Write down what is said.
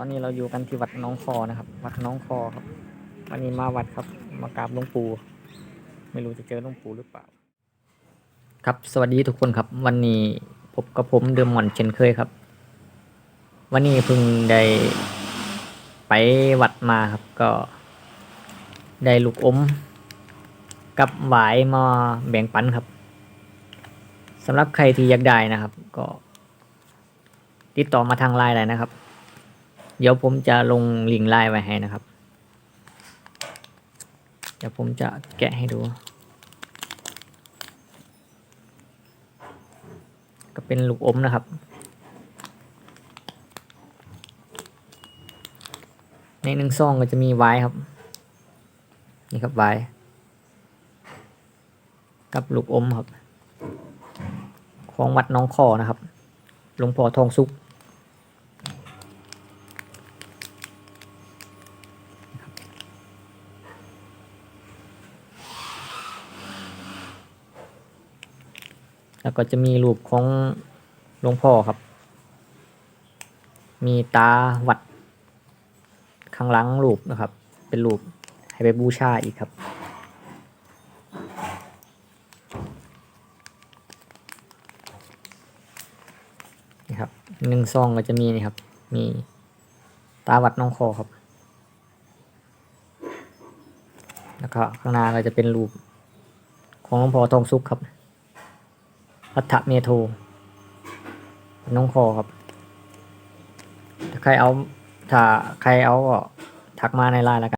ตอนนี้เราอยู่กันที่วัดน้องคอนะครับ วัดน้องคอครับ วันนี้มาวัดครับ มากราบหลวงปู่ ไม่รู้จะเจอหลวงปู่หรือเปล่า ครับ สวัสดีทุกคนครับ วันนี้พบกับผมเดิมหมอนเช่นเคยครับ วันนี้เพิ่งได้ไปวัดมาครับ ก็ได้ลูกอม กับหวายมาแบ่งปันครับสำหรับใครที่อยากได้นะครับ ก็ติดต่อมาทางไลน์เลยนะครับ เดี๋ยวผมจะลงลิงก์ไลน์ไว้ให้นะครับ เดี๋ยวผมจะแกะให้ดู ก็เป็นลูกอมนะครับ ในหนึ่งซองก็จะมีไว้ครับ นี่ครับไว้กับลูกอมครับ ของวัดน้องคอนะครับ หลวงพ่อทองสุข แล้วก็จะมีรูปของหลวงพ่อครับ มีตาวัด ข้างหลังรูปนะครับ เป็นรูปให้ไปบูชาอีกครับนี่ครับหนึ่งซองก็จะมีนี่ครับ มีตาวัดน้องคอครับ แล้วก็ข้างหน้าก็จะเป็นรูปของหลวงพ่อทองสุขครับ พัทธเมโทน้องคอครับ ถ้าใครเอา ถ้าใครเอาก็ทักมาในไลน์แล้วกัน